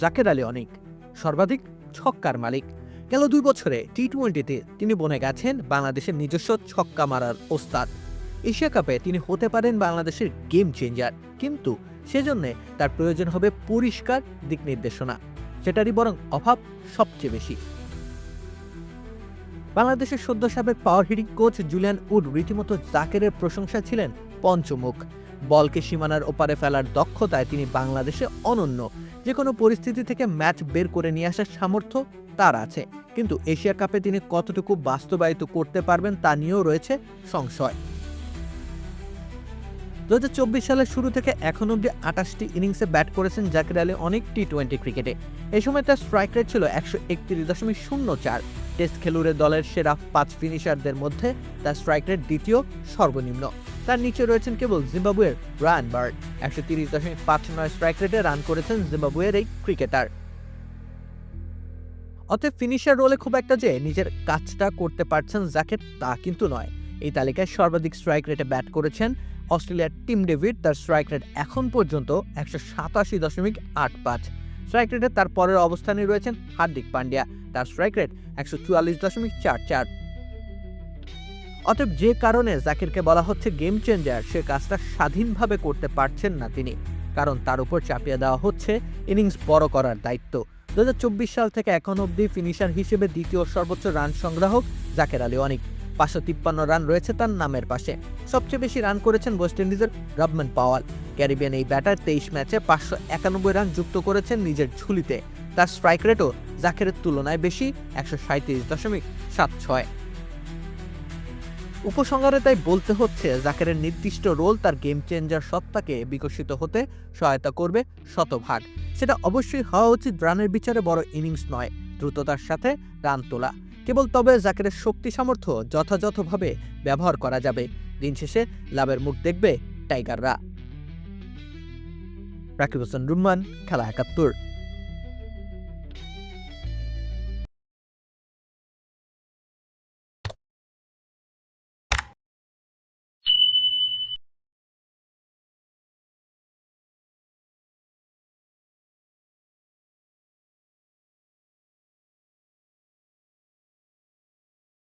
জাকের আলী অনেক। সর্বাধিক ছক্কার মালিক। গেল দুই বছরে টি টোয়েন্টিতে তিনি বনে গেছেন বাংলাদেশের নিজস্ব ছক্কা মারার ওস্তাদ। এশিয়া কাপে তিনি হতে পারেন বাংলাদেশের গেম চেঞ্জার কিন্তু সেজন্যে তার প্রয়োজন হবে পরিষ্কার দিক নির্দেশনা। সেটারই বরং অভাব সবচেয়ে বেশি। বাংলাদেশের সদ্য সাবেক power hitting coach Julian Wood রীতিমতো জাকেরের প্রশংসা ছিলেন পঞ্চমুখ। বলকে সীমানার ওপারে ফেলার দক্ষতায় তিনি বাংলাদেশে অনন্য যে কোনো পরিস্থিতি থেকে ম্যাচ বের করে নিয়ে আসার সামর্থ্য তার আছে। কিন্তু এশিয়া কাপে তিনি কতটুকু বাস্তবায়িত করতে পারবেন তা নিয়েও রয়েছে সংশয়। দু হাজার চব্বিশ সালের শুরু থেকে এখন অবধি আটাশটি ইনিংসে ব্যাট করেছেন জাকির আলী অনেক টি টোয়েন্টি ক্রিকেটে। এই সময় তার স্ট্রাইক রেট ছিল একশো একত্রিশ দশমিক শূন্য চার। টেস্ট খেলুড়ে দলের সেরা পাঁচ ফিনিশারদের মধ্যে তার স্ট্রাইক রেট দ্বিতীয় সর্বনিম্ন। তার নিচে রয়েছেন কেবল জিম্বাবুয়ের রান বার্ড একশো তিরিশ দশমিক পাঁচ নয় স্ট্রাইক রেটে রান করেছেন জিম্বাবুয়ের এই ক্রিকেটার অতএব ফিনিশার রোলে খুব একটা যে নিজের কাজটা করতে পারছেন জাকের তা কিন্তু নয়। এই তালিকায় সর্বাধিক স্ট্রাইক রেটে ব্যাট করেছেন অস্ট্রেলিয়ার টিম ডেভিড, তার স্ট্রাইক রেট এখন পর্যন্ত একশো সাতাশি দশমিক আট পাঁচ। স্ট্রাইক রেটে তার পরের অবস্থানে রয়েছেন হার্দিক পান্ডিয়া, তার স্ট্রাইক রেট একশো চুয়াল্লিশ দশমিক চার চার। অতএব যে কারণে জাকিরকে বলা হচ্ছে গেম চেঞ্জার সে কাজটা স্বাধীনভাবে করতে পারছেন না তিনি। কারণ তার উপর চাপিয়ে দেওয়া হচ্ছে ইনিংস বড় করার দায়িত্ব। দুহাজার চব্বিশ সাল থেকে এখন অবধি ফিনিশার হিসেবে দ্বিতীয় সর্বোচ্চ রান সংগ্রাহক জাকের আলী অনিক। পাঁচশো তিপ্পান্ন রান রয়েছে তার নামের পাশে। সবচেয়ে বেশি রান করেছেন ওয়েস্ট ইন্ডিজের রবমান পাওয়াল। ক্যারিবিয়ান এই ব্যাটার তেইশ ম্যাচে পাঁচশো একানব্বই রান যুক্ত করেছেন নিজের ঝুলিতে। তার স্ট্রাইক রেটও জাকেরের তুলনায় বেশি, একশো সাঁত্রিশ দশমিক সাত ছয়। উপসংহারে তাই বলতে হচ্ছে, জাকেরের নির্দিষ্ট রোল তার গেম চেঞ্জার সত্তাকে বিকশিত হতে সহায়তা করবে শতভাগ। সেটা অবশ্যই হওয়া উচিত রানের বিচারে বড় ইনিংস নয়, দ্রুততার সাথে রান তোলা। কেবল তবে জাকেরের শক্তি সামর্থ্য যথাযথভাবে ব্যবহার করা যাবে। দিন শেষে লাভের মুখ দেখবে টাইগাররা। রাকিব হোসেন, রুম্মান, খেলা একাত্তর।